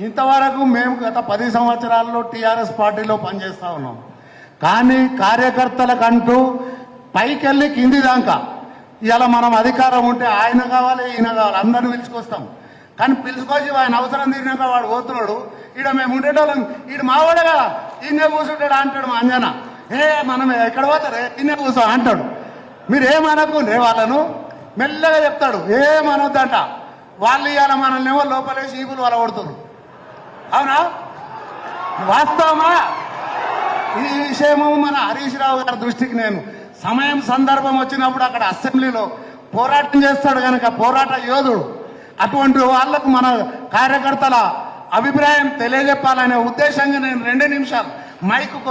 ఇంతవరకు మేము గత పది సంవత్సరాల్లో టీఆర్ఎస్ పార్టీలో పనిచేస్తా ఉన్నాం. కానీ కార్యకర్తలకంటూ పైకెళ్ళి కింది దాకా. ఇలా మనం అధికారం ఉంటే ఆయన కావాలి ఈయన కావాలి అందరిని పిలుచుకొస్తాం. కానీ పిలుచుకొచ్చి ఆయన అవసరం తీరినాక వాడు పోతున్నాడు. ఈడ మేము ఉండేటోళ్ళం. ఈడు మావాడే కదా ఈయనే కూర్చుంటాడు అంటాడు మా అంజన. ఏ మనం ఎక్కడ పోతారే? ఈయనే కూర్చో అంటాడు. మీరు ఏమనకుండ్రే వాళ్ళను మెల్లగా చెప్తాడు. ఏమనొద్దంట? వాళ్ళు ఇవాళ మనల్ని ఏమో లోపలేసి ఈపులు వాళ్ళ అవునా? వాస్తవమా? ఈ విషయము మన హరీష్ రావు గారి దృష్టికి నేను. సమయం సందర్భం వచ్చినప్పుడు అక్కడ అసెంబ్లీలో పోరాటం చేస్తాడు కనుక పోరాట యోధుడు. అటువంటి వాళ్ళకు మన కార్యకర్తల అభిప్రాయం తెలియజెప్పాలనే ఉద్దేశంగా నేను రెండు నిమిషాలు మైక్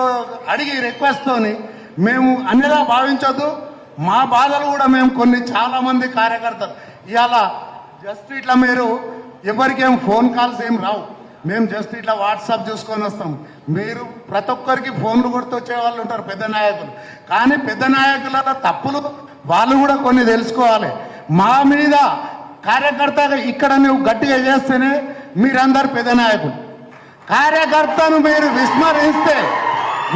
అడిగి రిక్వెస్ట్తోని మేము అన్నిగా భావించొద్దు. మా బాధలు కూడా మేము కొన్ని చాలా మంది కార్యకర్తలు. ఇవాళ జస్ట్ ఇట్లా మీరు ఎవరికేం ఫోన్ కాల్స్ ఏం రావు. మేము జస్ట్ ఇట్లా వాట్సాప్ చూసుకొని వస్తాం. మీరు ప్రతి ఒక్కరికి ఫోన్లు కొడుతూ వచ్చేవాళ్ళు ఉంటారు పెద్ద నాయకులు. కానీ పెద్ద నాయకుల తప్పులు వాళ్ళు కూడా కొన్ని తెలుసుకోవాలి. మా మీద కార్యకర్తగా ఇక్కడ నువ్వు గట్టిగా చేస్తేనే మీరందరు పెద్ద నాయకులు. కార్యకర్తను మీరు విస్మరిస్తే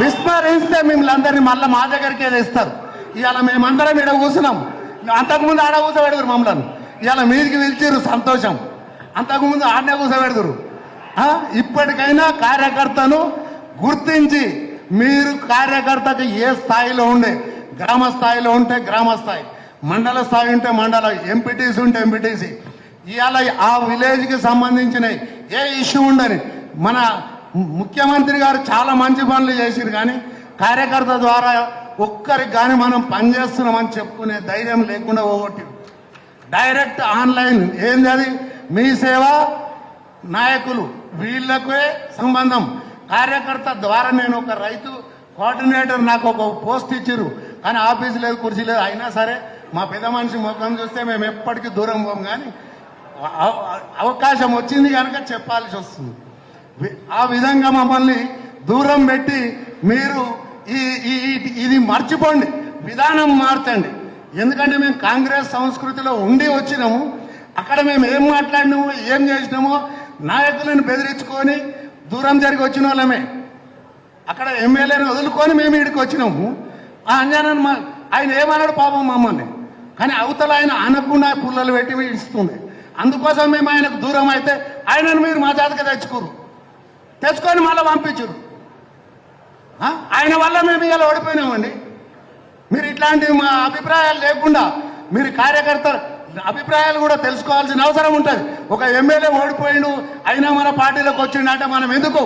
విస్మరిస్తే మిమ్మల్ని అందరినీ మళ్ళీ మా దగ్గరికే తెస్తారు. ఇవాళ మేమందరం ఇక్కడ కూర్చున్నాం. అంతకుముందు ఆడ కూర్చోబెడతారు మమ్మల్ని. ఇలా మీదికి పిలిచారు సంతోషం. అంతకుముందు ఆడనే కూర్చోబెడతారు ఆ? ఇప్పటికైనా కార్యకర్తను గుర్తించి మీరు కార్యకర్తకు ఏ స్థాయిలో ఉండే గ్రామ స్థాయిలో ఉంటే గ్రామ స్థాయి మండల స్థాయి ఉంటే మండల ఎంపీటీసీ ఉంటే ఎంపీటీసీ. ఇవాళ ఆ విలేజ్కి సంబంధించిన ఏ ఇష్యూ ఉండని మన ముఖ్యమంత్రి గారు చాలా మంచి పనులు చేసిరు కానీ కార్యకర్త ద్వారా ఒక్కరికి కానీ మనం పనిచేస్తున్నామని చెప్పుకునే ధైర్యం లేకుండా పోగొట్టి డైరెక్ట్ ఆన్లైన్. ఏంది అది? మీ సేవ నాయకులు వీళ్ళకే సంబంధం. కార్యకర్త ద్వారా నేను ఒక రైతు కోఆర్డినేటర్ నాకు ఒక పోస్ట్ ఇచ్చిర్రు. కానీ ఆఫీస్ లేదు కుర్చీ లేదు. అయినా సరే మా పెద్ద మనిషి ముఖం చూస్తే మేము ఎప్పటికీ దూరం పోం కానీ అవకాశం వచ్చింది కనుక చెప్పాల్సి వస్తుంది. ఆ విధంగా మమ్మల్ని దూరం పెట్టి మీరు ఈ- ఈ- ఇది మర్చిపోండి. విధానం మార్చండి. ఎందుకంటే మేము కాంగ్రెస్ సంస్కృతిలో ఉండి వచ్చినాము అక్కడ మేము ఏం మాట్లాడినాము ఏం చేసినామో నాయకులను బెదిరించుకొని దూరం జరిగి వచ్చిన వాళ్ళమే. అక్కడ ఎమ్మెల్యేని వదులుకొని మేము ఇక్కడికి వచ్చినాము. ఆ అంజనన్ మా ఆయన ఏమన్నాడు పాపం మమ్మల్ని. కానీ అవతల ఆయన అనకుండా పుల్లలు పెట్టి ఇస్తుంది అందుకోసం మేము ఆయనకు దూరం అయితే ఆయనను మీరు మా జాతక తెచ్చుకోరు. తెచ్చుకొని మళ్ళీ పంపించరు. ఆయన వల్ల మేము ఇలా ఓడిపోయినామండి. మీరు ఇట్లాంటి మా అభిప్రాయాలు లేకుండా మీరు కార్యకర్త అభిప్రాయాలు కూడా తెలుసుకోవాల్సిన అవసరం ఉంటుంది. ఒక ఎమ్మెల్యే ఓడిపోయిండు అయినా మన పార్టీలోకి వచ్చిండు అంటే మనం ఎందుకు?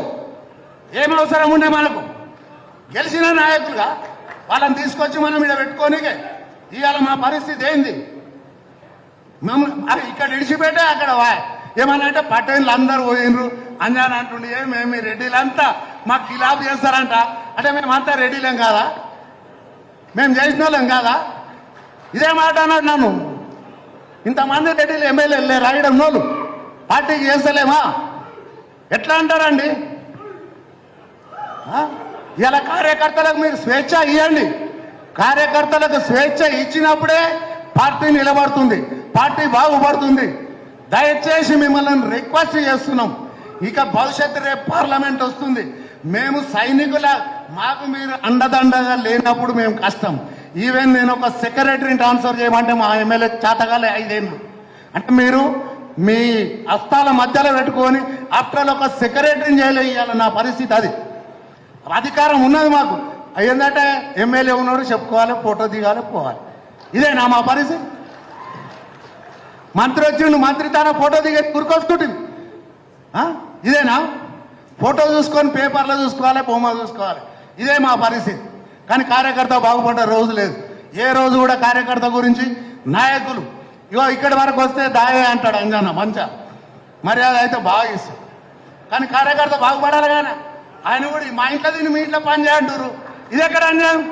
ఏం అవసరం ఉండే మనకు? గెలిచిన నాయకులుగా వాళ్ళని తీసుకొచ్చి మనం ఇక్కడ పెట్టుకోనికే ఇవాళ మా పరిస్థితి ఏంది? మమ్మల్ని అరే ఇక్కడ విడిచిపెట్టే అక్కడ వా ఏమన్నా అంటే పటేన్లు అందరూ పోయినరు అంజాన్ అంటుండే మేము రెడ్డిలంతా మాకు కిలాబ్ చేస్తారంట. అంటే మేమంతా రెడీలేం కాదా? మేము చేసిన వాళ్ళం కాదా? ఇదే మాట అన్నాడు నన్ను. ఇంతమంది రెడ్డిలు ఎమ్మెల్యేలు రాయడం నోళ్ళు పార్టీకి చేస్తలేమా? ఎట్లా అంటారండి? ఇలా కార్యకర్తలకు మీరు స్వేచ్ఛ ఇవ్వండి కార్యకర్తలకు స్వేచ్ఛ ఇచ్చినప్పుడే పార్టీ నిలబడుతుంది. పార్టీ బాగుపడుతుంది. దయచేసి మిమ్మల్ని రిక్వెస్ట్ చేస్తున్నాం. ఇక భవిష్యత్తు రేపు పార్లమెంట్ వస్తుంది. మేము సైనికుల మాకు మీరు అండదండగా లేనప్పుడు మేము కష్టం. ఈవెన్ నేను ఒక సెక్రటరీని ట్రాన్స్ఫర్ చేయమంటే మా ఎమ్మెల్యే చేతగాలే ఐదేళ్ళు. అంటే మీరు మీ హస్తాల మధ్యలో పెట్టుకొని ఆఫ్టర్ ఒక సెక్రటరీని చేయలేయాలి నా పరిస్థితి అది. అధికారం ఉన్నది మాకు. ఏంటంటే ఎమ్మెల్యే ఉన్నాడు చెప్పుకోవాలి ఫోటో దిగాలి పోవాలి. ఇదేనా మా పరిస్థితి. మంత్రి వచ్చిండు మంత్రి తన ఫోటో దిగే కురికొస్తుంటుంది ఇదేనా? ఫోటో చూసుకొని పేపర్లో చూసుకోవాలి బొమ్మ చూసుకోవాలి. ఇదే మా పరిస్థితి. కానీ కార్యకర్త బాగుపడ్డ రోజు లేదు. ఏ రోజు కూడా కార్యకర్త గురించి నాయకులు ఇగో ఇక్కడి వరకు వస్తే దాయే అంటాడు అంజన్న మంచ. మర్యాద అయితే బాగా ఇస్తాడు కానీ కార్యకర్త బాగుపడాలి కానీ ఆయన కూడా మా ఇంట్లో దీన్ని మీ ఇంట్లో పని చేయంటారు ఇది ఎక్కడ అన్యాయం?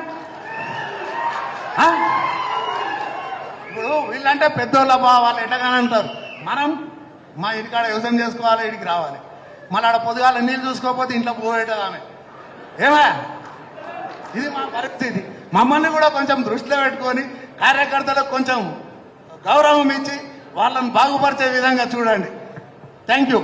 ఇప్పుడు వీళ్ళంటే పెద్దోళ్ళ బా వాళ్ళు ఎట్లాగానే అంటారు? మనం మా ఇంటికాడ వ్యవసాయం చేసుకోవాలి ఇడికి రావాలి. మళ్ళీ ఆడ పొద్దుగాల నీళ్ళు చూసుకోకపోతే ఇంట్లో పోయేటదామె ఏమా? ఇది మా పరిస్థితి. మమ్మల్ని కూడా కొంచెం దృష్టిలో పెట్టుకొని కార్యకర్తలకు కొంచెం గౌరవం ఇచ్చి వాళ్ళని బాగుపరిచే విధంగా చూడండి. Thank you